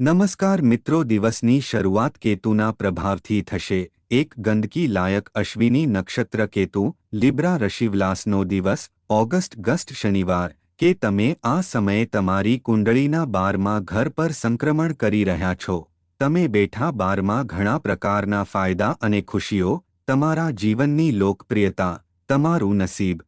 નમસ્કાર મિત્રો, દિવસની શરૂઆત કેતુના પ્રભાવથી થશે. એક ગંદકી લાયક અશ્વિની નક્ષત્ર કેતુ, લિબ્રા રશિવલાસનો દિવસ, ઓગસ્ટ ગસ્ટ શનિવાર. કે તમે આ સમયે તમારી કુંડળીના બારમાં ઘર પર સંક્રમણ કરી રહ્યા છો. તમે બેઠા બારમાં ઘણા પ્રકારના ફાયદા અને ખુશીઓ, તમારા જીવનની લોકપ્રિયતા, તમારું નસીબ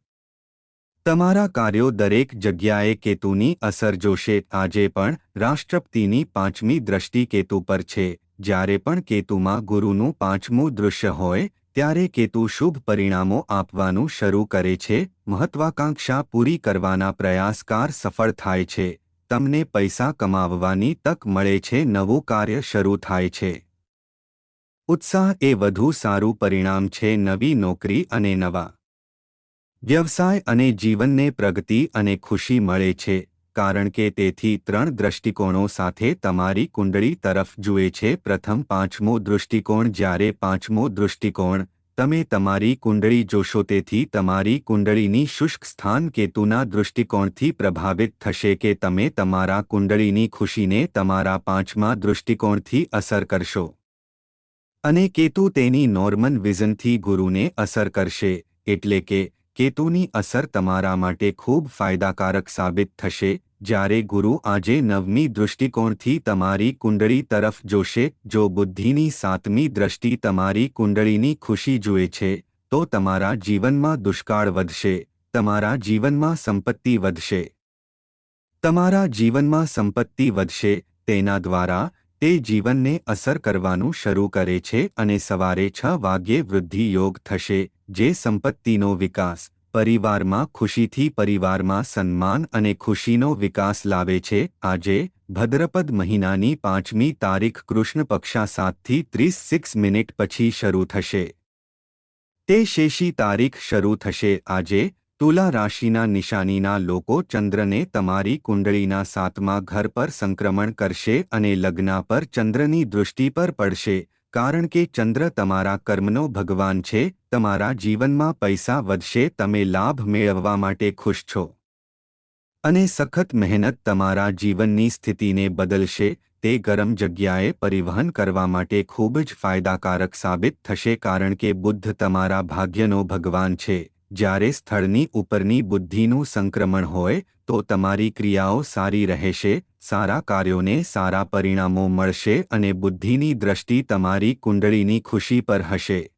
તમારા કાર્યો દરેક જગ્યાએ કેતુની અસર જોશે. આજે પણ રાષ્ટ્રપતિની પાંચમી દ્રષ્ટિ કેતુ પર છે. જ્યારે પણ કેતુમાં ગુરુનું પાંચમું દૃશ્ય હોય, ત્યારે કેતુ શુભ પરિણામો આપવાનું શરૂ કરે છે. મહત્વાકાંક્ષા પૂરી કરવાના પ્રયાસકાર સફળ થાય છે. તમને પૈસા કમાવવાની તક મળે છે. નવું કાર્ય શરૂ થાય છે. ઉત્સાહ એ વધુ સારું પરિણામ છે. નવી નોકરી અને નવા વ્યવસાય અને જીવનને પ્રગતિ અને ખુશી મળે છે, કારણ કે તેથી ત્રણ દૃષ્ટિકોણો સાથે તમારી કુંડળી તરફ જુએ છે. પ્રથમ, પાંચમો દૃષ્ટિકોણ. જ્યારે પાંચમો દૃષ્ટિકોણ તમે તમારી કુંડળી જોશો, તેથી તમારી કુંડળીની શુષ્ક સ્થાન કેતુના દૃષ્ટિકોણથી પ્રભાવિત થશે કે તમે તમારા કુંડળીની ખુશીને તમારા પાંચમા દૃષ્ટિકોણથી અસર કરશો. અને કેતુ તેની નોર્મન વિઝનથી ગુરુને અસર કરશે, એટલે કે કેતુની અસર તમારા માટે ખૂબ ફાયદાકારક સાબિત થશે, જ્યારે ગુરુ આજે નવમી દૃષ્ટિકોણથી તમારી કુંડળી તરફ જોશે, જો બુદ્ધિની સાતમી દ્રષ્ટિ તમારી કુંડળીની ખુશી જુએ છે, તો તમારા જીવનમાં દુષ્કાળ વધશે, તમારા જીવનમાં સંપત્તિ વધશે. તમારા જીવનમાં સંપત્તિ વધશે, તેના દ્વારા તે જીવનને અસર કરવાનું શરૂ કરે છે અને સવારે છ વાગ્યે વૃદ્ધિ યોગ થશે જે સંપત્તિનો વિકાસ પરિવારમાં ખુશીથી પરિવારમાં સન્માન અને ખુશીનો વિકાસ લાવે છે, આજે ભદ્રપદ મહિનાની પાંચમી તારીખ કૃષ્ણ પક્ષા સાતથી ત્રીસ સિક્સ મિનિટ પછી શરૂ થશે. તે શેષી તારીખ શરૂ થશે, આજે તુલા રાશિના નિશાનીના લોકો ચંદ્રને તમારી કુંડળીના સાતમા ઘર પર સંક્રમણ કરશે અને લગ્ન પર ચંદ્રની દૃષ્ટિ પર પડશે, કારણ કે ચંદ્ર તમારા કર્મનો ભગવાન છે તમારા જીવનમાં પૈસા વધશે, તમે લાભ મેળવવા માટે ખુશ છો. અને સખત મહેનત તમારા જીવનની સ્થિતિને બદલશે, તે ગરમ જગ્યાએ પરિવહન કરવા માટે ખૂબ જ ફાયદાકારક સાબિત થશે કારણ કે બુદ્ધ તમારા ભાગ્યનો ભગવાન છે. જ્યારે સ્થળની ઉપરની બુદ્ધિનું સંક્રમણ હોય, તો તમારી ક્રિયાઓ સારી રહેશે, સારા કાર્યોને સારા પરિણામો મળશે અને બુદ્ધિની દ્રષ્ટિ તમારી કુંડળીની ખુશી પર હશે.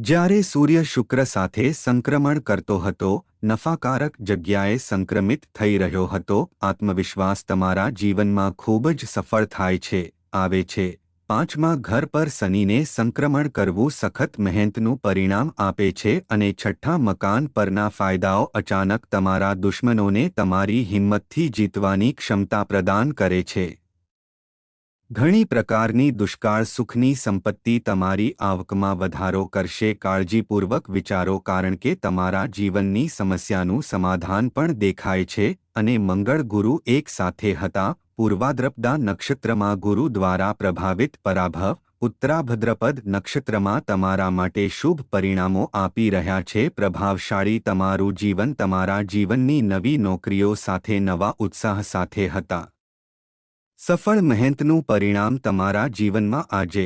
જ્યારે સૂર્ય શુક્ર સાથે સંક્રમણ કરતો હતો, નફાકારક જગ્યાએ સંક્રમિત થઈ રહ્યો હતો. આત્મવિશ્વાસ તમારા જીવનમાં ખૂબ જ સફળ થાય છે, આવે છે. પાંચમા ઘર પર શનિને સંક્રમણ કરવું સખત મહેનતનું પરિણામ આપે છે અને છઠ્ઠા મકાન પરના ફાયદાઓ અચાનક તમારા દુશ્મનોને તમારી હિંમતથી જીતવાની ક્ષમતા પ્રદાન કરે છે. ઘણી પ્રકારની દુષ્કાળ સુખની સંપત્તિ તમારી આવકમાં વધારો કરશે. કાળજીપૂર્વક વિચારો, કારણ કે તમારા જીવનની સમસ્યાનું સમાધાન પણ દેખાય છે અને મંગળ ગુરુ એક સાથે હતા. પૂર્વાદ્રપદા નક્ષત્રમાં ગુરુ દ્વારા પ્રભાવિત પરાભવ, ઉત્તરાભદ્રપદ નક્ષત્રમાં તમારા માટે શુભ પરિણામો આપી રહ્યા છે. પ્રભાવશાળી તમારું જીવન તમારા જીવનની નવી નોકરીઓ સાથે, નવા ઉત્સાહ સાથે હતા. સફળ મહેનતનું પરિણામ તમારા જીવનમાં આજે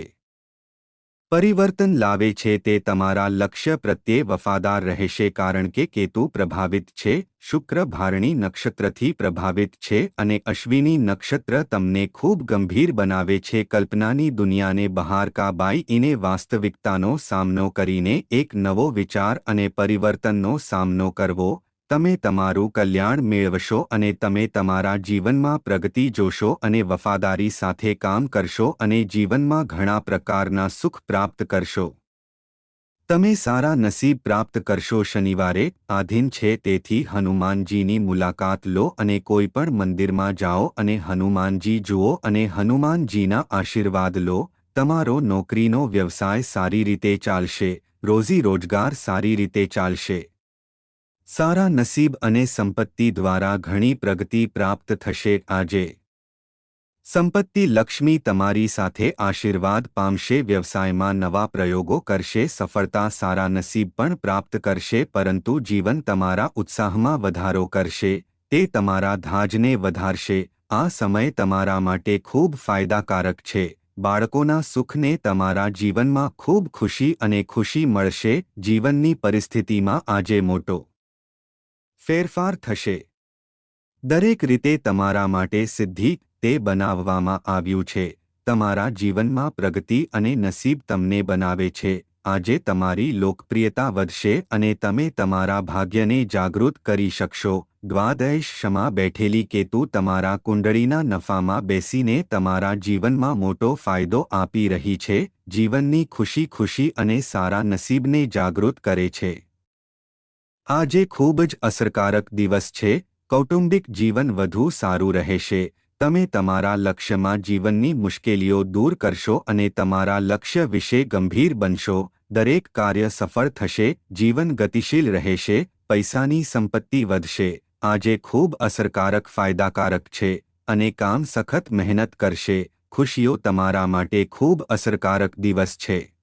પરિવર્તન લાવે છે તે તમારા લક્ષ્ય પ્રત્યે વફાદાર રહેશે કારણ કે કેતુ પ્રભાવિત છે, શુક્ર ભારણી નક્ષત્રથી પ્રભાવિત છે અને અશ્વિની નક્ષત્ર તમને ખૂબ ગંભીર બનાવે છે. કલ્પનાની દુનિયાને બહાર કાબાઈને વાસ્તવિકતાનો સામનો કરીને એક નવો વિચાર અને પરિવર્તનનો સામનો કરવો તમે તમારું કલ્યાણ મેળવશો અને તમે તમારા જીવનમાં પ્રગતિ જોશો અને વફાદારી સાથે કામ કરશો અને જીવનમાં ઘણા પ્રકારના સુખ પ્રાપ્ત કરશો. તમે સારા નસીબ પ્રાપ્ત કરશો શનિવારે આધીન છે તેથી હનુમાનજીની મુલાકાત લો અને કોઈ પણ મંદિરમાં જાઓ અને હનુમાનજી જુઓ અને હનુમાનજીના આશીર્વાદ લો, તમારો નોકરીનો વ્યવસાય સારી રીતે ચાલશે, રોજી રોજગાર સારી રીતે ચાલશે. સારા નસીબ અને સંપત્તિ દ્વારા ઘણી પ્રગતિ પ્રાપ્ત થશે આજે. સંપત્તિ લક્ષ્મી તમારી સાથે આશીર્વાદ પામશે, વ્યવસાયમાં નવા પ્રયોગો કરશે, સફળતા સારા નસીબ પણ પ્રાપ્ત કરશે, પરંતુ જીવન તમારા ઉત્સાહમાં વધારો કરશે, તે તમારા ધાજને વધારશે, આ સમય તમારા માટે ખૂબ ફાયદાકારક છે, બાળકોના સુખને તમારા જીવનમાં ખૂબ ખુશી અને ખુશી મળશે, જીવનની પરિસ્થિતિમાં આજે મોટો ફેરફાર થશે. દરેક રીતે તમારા માટે સિદ્ધિ તે બનાવવામાં આવ્યું છે. તમારા જીવનમાં પ્રગતિ અને નસીબ તમને બનાવે છે. આજે તમારી લોકપ્રિયતા વધશે અને તમે તમારા ભાગ્યને જાગૃત કરી શકશો. દ્વાદશ ક્ષમા બેઠેલી કેતુ તમારા કુંડળીના નફામાં બેસીને તમારા જીવનમાં મોટો ફાયદો આપી રહી છે. જીવનની ખુશી ખુશી અને સારા નસીબને જાગૃત કરે છે. આજે ખૂબ જ અસરકારક દિવસ છે. કૌટુંબિક જીવન વધુ સારું રહેશે. તમે તમારા લક્ષ્યમાં જીવનની મુશ્કેલીઓ દૂર કરશો અને તમારા લક્ષ્ય વિશે ગંભીર બનશો. દરેક કાર્ય સફળ થશે, જીવન ગતિશીલ રહેશે, પૈસાની સંપત્તિ વધશે. આજે ખૂબ અસરકારક ફાયદાકારક છે અને કામ સખત મહેનત કરશે. ખુશીઓ તમારા માટે ખૂબ અસરકારક દિવસ છે.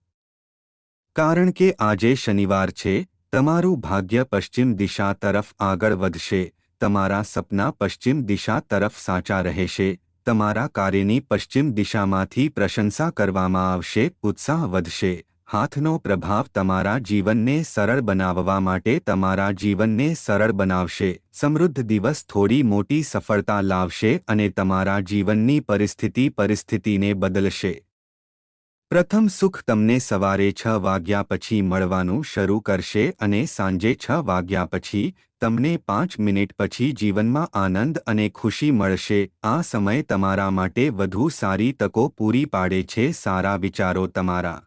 કારણ કે આજે શનિવાર છે તમારું ભાગ્ય પશ્ચિમ દિશા તરફ આગળ વધશે, તમારા સપના પશ્ચિમ દિશા તરફ સાચા રહેશે, તમારા કાર્યની પશ્ચિમ દિશામાંથી પ્રશંસા કરવામાં આવશે, ઉત્સાહ વધશે, હાથનો પ્રભાવ તમારા જીવનને સરળ બનાવવા માટે તમારા જીવનને સરળ બનાવશે, સમૃદ્ધ દિવસ થોડી મોટી સફળતા લાવશે અને તમારા જીવનની પરિસ્થિતિ પરિસ્થિતિને બદલશે. પ્રથમ સુખ તમને સવારે છ વાગ્યા પછી મળવાનું શરૂ કરશે અને સાંજે છ વાગ્યા પછી તમને પાંચ મિનિટ પછી જીવનમાં આનંદ અને ખુશી મળશે. આ સમય તમારા માટે વધુ સારી તકો પૂરી પાડે છે. સારા વિચારો તમારા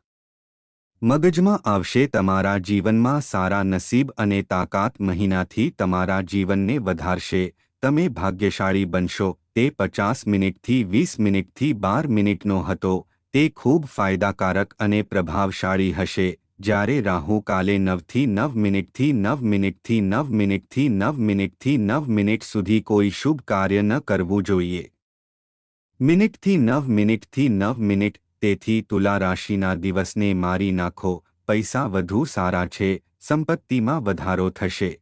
મગજમાં આવશે. તમારા જીવનમાં સારા નસીબ અને તાકાત મહિનાથી તમારા જીવનને વધારશે. તમે ભાગ્યશાળી બનશો. તે પચાસ મિનિટથી વીસ મિનિટથી બાર મિનિટનો હતો. તે ખૂબ ફાયદાકારક અને પ્રભાવશાળી હશે, જ્યારે રાહુ કાલે નવથી નવ મિનિટથી નવ મિનિટથી નવ મિનિટથી નવ મિનિટથી નવ મિનિટ સુધી કોઈ શુભ કાર્ય ન કરવું જોઈએ. મિનિટથી નવ મિનિટથી નવ મિનિટ, તેથી તુલા રાશિના દિવસને મારી નાખો, પૈસા વધુ સારા છે, સંપત્તિમાં વધારો થશે.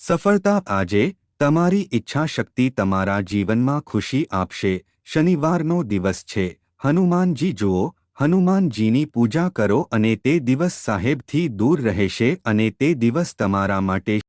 સફળતા આજે, તમારી ઈચ્છાશક્તિ તમારા જીવનમાં ખુશી આપશે, શનિવારનો દિવસ છે હનુમાનજી, જુઓ, હનુમાનજીની પૂજા કરો અને તે દિવસ સાહેબથી દૂર રહેશે અને તે દિવસ તમારા માટે